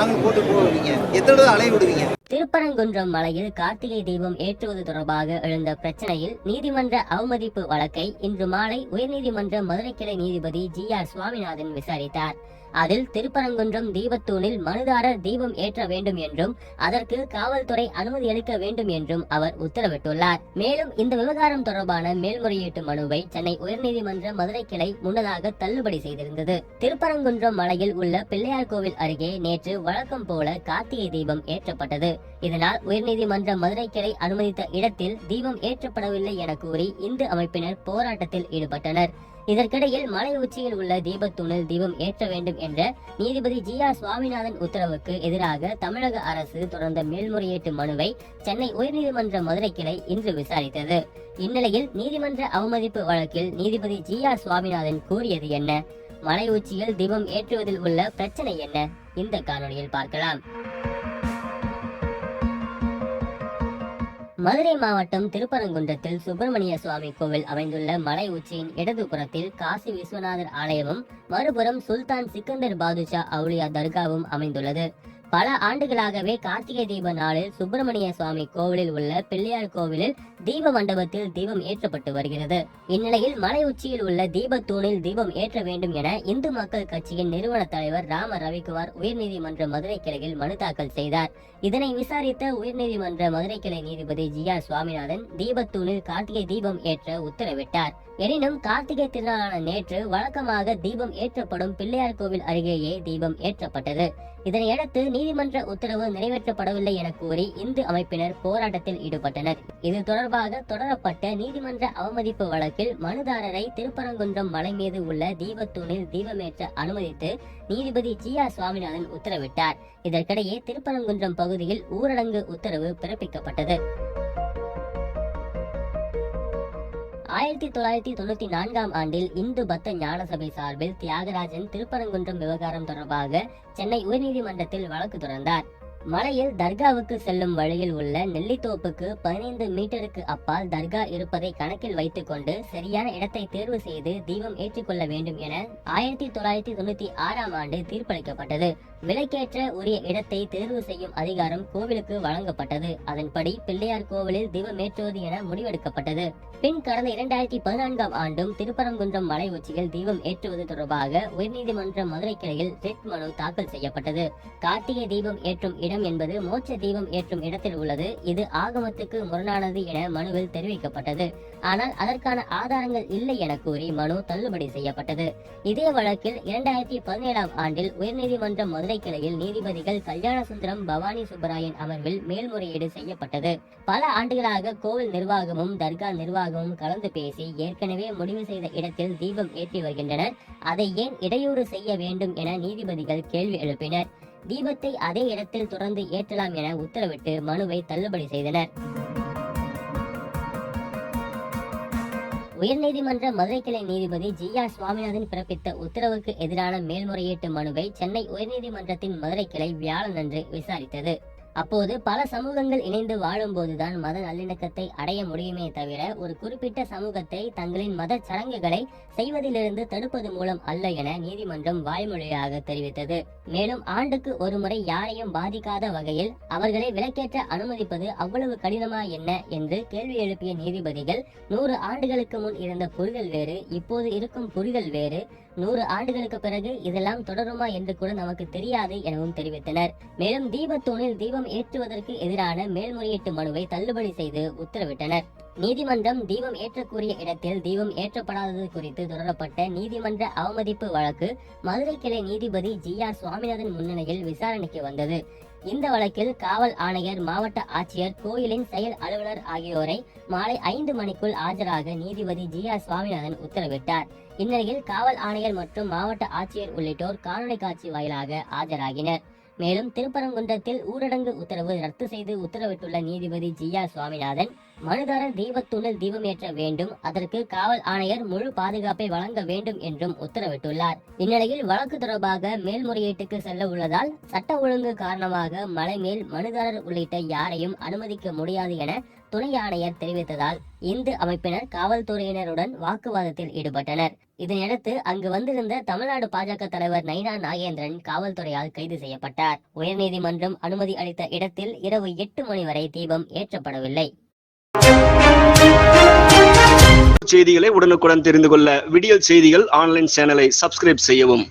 நாங்களும் போட்டு போடுவீங்க. எத்தனை தடவை அலைய விடுவீங்க? திருப்பரங்குன்றம் மலையில் கார்த்திகை தீபம் ஏற்றுவது தொடர்பாக எழுந்த பிரச்சனையில் நீதிமன்ற அவமதிப்பு வழக்கை இன்று மாலை உயர்நீதிமன்ற மதுரை கிளை நீதிபதி ஜி ஆர் சுவாமிநாதன் விசாரித்தார். அதில் திருப்பரங்குன்றம் தீபத்தூணில் மனுதாரர் தீபம் ஏற்ற வேண்டும் என்றும் அதற்கு காவல்துறை அனுமதி அளிக்க வேண்டும் என்றும் அவர் உத்தரவிட்டுள்ளார். மேலும் இந்த விவகாரம் தொடர்பான மேல்முறையீட்டு மனுவை சென்னை உயர்நீதிமன்ற மதுரை கிளை முன்னதாக தள்ளுபடி செய்திருந்தது. திருப்பரங்குன்றம் மலையில் உள்ள பிள்ளையார் கோவில் அருகே நேற்று வழக்கம் போல கார்த்திகை தீபம் ஏற்றப்பட்டது. இதனால் உயர்நீதிமன்ற மதுரை கிளை அனுமதித்த இடத்தில் தீபம் ஏற்றப்படவில்லை என கூறி இந்து அமைப்பினர் போராட்டத்தில் ஈடுபட்டனர். இதற்கிடையில் மலை உச்சியில் உள்ள தீபத்தூணில் தீபம் ஏற்ற வேண்டும் என்ற நீதிபதி ஜி ஆர் சுவாமிநாதன் உத்தரவுக்கு எதிராக தமிழக அரசு தொடர்ந்த மேல்முறையீட்டு மனுவை சென்னை உயர்நீதிமன்ற மதுரை கிளை இன்று விசாரித்தது. இந்நிலையில் நீதிமன்ற அவமதிப்பு வழக்கில் நீதிபதி ஜி ஆர் சுவாமிநாதன் கூறியது என்ன? மலை உச்சியில் தீபம் ஏற்றுவதில் உள்ள பிரச்சனை என்ன? இந்த காணொலியில் பார்க்கலாம். மதுரை மாவட்டம் திருப்பரங்குன்றத்தில் சுப்பிரமணிய சுவாமி கோவில் அமைந்துள்ள மலை உச்சியின் இடதுபுறத்தில் காசி விஸ்வநாதர் ஆலயமும் மறுபுறம் சுல்தான் சிக்கந்தர் பாதுஷா அவுலியா தர்காவும் அமைந்துள்ளது. பல ஆண்டுகளாகவே கார்த்திகை தீப நாளில் சுப்பிரமணிய சுவாமி கோவிலில் உள்ள பிள்ளையார் கோவிலில் தீப மண்டபத்தில் தீபம் ஏற்றப்பட்டு வருகிறது. இந்நிலையில் மலை உச்சியில் உள்ள தீபத்தூணில் தீபம் ஏற்ற வேண்டும் என இந்து மக்கள் கட்சியின் நிறுவன தலைவர் ராம ரவிக்குமார் உயர்நீதிமன்ற மதுரை கிளையில் மனு தாக்கல் செய்தார். இதனை விசாரித்த உயர்நீதிமன்ற மதுரை கிளை நீதிபதி ஜி ஆர் சுவாமிநாதன் தீபத்தூணில் கார்த்திகை தீபம் ஏற்ற உத்தரவிட்டார். எனினும் கார்த்திகை திருநாளான நேற்று வழக்கமாக தீபம் ஏற்றப்படும் பிள்ளையார் கோவில் அருகேயே தீபம் ஏற்றப்பட்டது. இதனையடுத்து நீதிமன்ற உத்தரவு நிறைவேற்றப்படவில்லை என கூறி இந்து அமைப்பினர் போராட்டத்தில் ஈடுபட்டனர். இது தொடர்பாக தொடரப்பட்ட நீதிமன்ற அவமதிப்பு வழக்கில் மனுதாரரை திருப்பரங்குன்றம் மலை மீது உள்ள தீபத்தூணில் தீபமேற்ற அனுமதித்து நீதிபதி ஜி ஆர் சுவாமிநாதன் உத்தரவிட்டார். இதற்கிடையே திருப்பரங்குன்றம் பகுதியில் ஊரடங்கு உத்தரவு பிறப்பிக்கப்பட்டது. ஆயிரத்தி தொள்ளாயிரத்தி தொண்ணூத்தி நான்காம் ஆண்டில் இந்து பத்த ஞான சபை சார்பில் தியாகராஜன் திருப்பரங்குன்றம் விவகாரம் தொடர்பாக சென்னை உயர்நீதிமன்றத்தில் வழக்கு தொடர்ந்தார். மலையில் தர்காவுக்கு செல்லும் வழியில் உள்ள நெல்லித்தோப்புக்கு பதினைந்து மீட்டருக்கு அப்பால் தர்கா இருப்பதை கணக்கில் வைத்துக்கொண்டு சரியான இடத்தை தேர்வு செய்து தீபம் ஏற்றிக்கொள்ள வேண்டும் என ஆயிரத்தி தொள்ளாயிரத்தி தொண்ணூத்தி ஆறாம் ஆண்டு தீர்ப்பளிக்கப்பட்டது. விலைக்கேற்ற உரிய இடத்தை தேர்வு செய்யும் அதிகாரம் கோவிலுக்கு வழங்கப்பட்டது. அதன்படி பிள்ளையார் கோவிலில் தீபமேற்றுவது என முடிவெடுக்கப்பட்டது. பின் கடந்த இரண்டாயிரத்தி பதினான்காம் ஆண்டும் திருப்பரங்குன்றம் மலை உச்சியில் தீபம் ஏற்றுவது தொடர்பாக உயர்நீதிமன்ற மதுரை கிளையில் ரிட் மனு தாக்கல் செய்யப்பட்டது. கார்த்திகை தீபம் ஏற்றும் இடம் என்பது மோட்ச தீபம் ஏற்றும் இடத்தில் உள்ளது. இது ஆகமத்துக்கு முரணானது என மனுவில் தெரிவிக்கப்பட்டது. ஆனால் அதற்கான ஆதாரங்கள் இல்லை என கூறி மனு தள்ளுபடி செய்யப்பட்டது. இதே வழக்கில் இரண்டாயிரத்தி பதினேழாம் ஆண்டில் உயர்நீதிமன்ற மதுரை கிளையில் நீதிபதிகள் கல்யாணசுந்தரம் பவானி சுப்பராயன் அமர்வில் மேல்முறையீடு செய்யப்பட்டது. பல ஆண்டுகளாக கோவில் நிர்வாகமும் தர்கா நிர்வாகமும் கலந்து பேசி ஏற்கனவே முடிவு செய்த இடத்தில் தீபம் ஏற்றி வருகின்றனர். அதை ஏன் இடையூறு செய்ய வேண்டும் என நீதிபதிகள் கேள்வி எழுப்பினர். தீபத்தை அதே இடத்தில் தொடர்ந்து ஏற்றலாம் என உத்தரவிட்டு மனுவை தள்ளுபடி செய்தனர். உயர்நீதிமன்ற மதுரை கிளை நீதிபதி ஜி ஆர் சுவாமிநாதன் பிறப்பித்த உத்தரவுக்கு எதிரான மேல்முறையீட்டு மனுவை சென்னை உயர்நீதிமன்றத்தின் மதுரை கிளை வியாழனன்று விசாரித்தது. அப்போது பல சமூகங்கள் இணைந்து வாழும்போதுதான் மத நல்லிணக்கத்தை அடைய முடியுமே தவிர ஒரு குறிப்பிட்ட சமூகத்தை தங்களின் மத சடங்குகளை செய்வதிலிருந்து தடுப்பது மூலம் அல்ல என நீதிமன்றம் வாய்மொழியாக தெரிவித்தது. மேலும் ஆண்டுக்கு ஒருமுறை யாரையும் பாதிக்காத வகையில் அவர்களை விலக்கேற்ற அனுமதிப்பது அவ்வளவு கடினமா என்ன என்று கேள்வி எழுப்பிய நீதிபதிகள் நூறு ஆண்டுகளுக்கு முன் இருந்த புரிதல் வேறு இப்போது இருக்கும் புரிதல் வேறு. நூறு ஆண்டுகளுக்கு பிறகு இதெல்லாம் தொடருமா என்று கூட நமக்கு தெரியாது எனவும் தெரிவித்தனர். மேலும் தீபத்தூணில் தீபம் ஏற்றுவதற்கு எதிரான மேல்முறையீட்டு மனுவை தள்ளுபடி செய்து உத்தரவிட்டனர். நீதிமன்றம் தீபம் ஏற்றக்கூடிய இடத்தில் தீபம் ஏற்றப்படாதது குறித்து தொடரப்பட்ட நீதிமன்ற அவமதிப்பு வழக்கு மதுரை கிளை நீதிபதி ஜி ஆர் சுவாமிநாதன் முன்னிலையில் விசாரணைக்கு வந்தது. இந்த வழக்கில் காவல் ஆணையர் மாவட்ட ஆட்சியர் கோயிலின் செயல் அலுவலர் ஆகியோரை மாலை ஐந்து மணிக்குள் ஆஜராக நீதிபதி ஜி ஆர் சுவாமிநாதன் உத்தரவிட்டார். இந்நிலையில் காவல் ஆணையர் மற்றும் மாவட்ட ஆட்சியர் உள்ளிட்டோர் காணொலி காட்சி வாயிலாக ஆஜராகினர். மேலும் திருப்பரங்குன்றத்தில் ஊரடங்கு உத்தரவு ரத்து செய்து உத்தரவிட்டுள்ள நீதிபதி ஜி ஆர் சுவாமிநாதன் மனுதாரர் தீபத்தூணில் தீபமேற்ற வேண்டும் அதற்கு காவல் ஆணையர் முழு பாதுகாப்பை வழங்க வேண்டும் என்றும் உத்தரவிட்டுள்ளார். இந்நிலையில் வழக்கு தொடர்பாக மேல்முறையீட்டுக்கு செல்ல உள்ளதால் சட்ட ஒழுங்கு காரணமாக மலை மேல் மனுதாரர் உள்ளிட்ட யாரையும் அனுமதிக்க முடியாது என துணை ஆணையர் தெரிவித்ததால் இந்து அமைப்பினர் காவல்துறையினருடன் வாக்குவாதத்தில் ஈடுபட்டனர். இதனையடுத்து அங்கு வந்திருந்த தமிழ்நாடு பாஜக தலைவர் நைனா நாகேந்திரன் காவல்துறையால் கைது செய்யப்பட்டார். உயர்நீதிமன்றம் அனுமதி அளித்த இடத்தில் இரவு எட்டு மணி வரை தீபம் ஏற்றப்படவில்லை. செய்திகளை உடனுக்குடன் தெரிந்து கொள்ள விடியல் செய்திகள் ஆன்லைன் சேனலை சப்ஸ்கிரைப் செய்யவும்.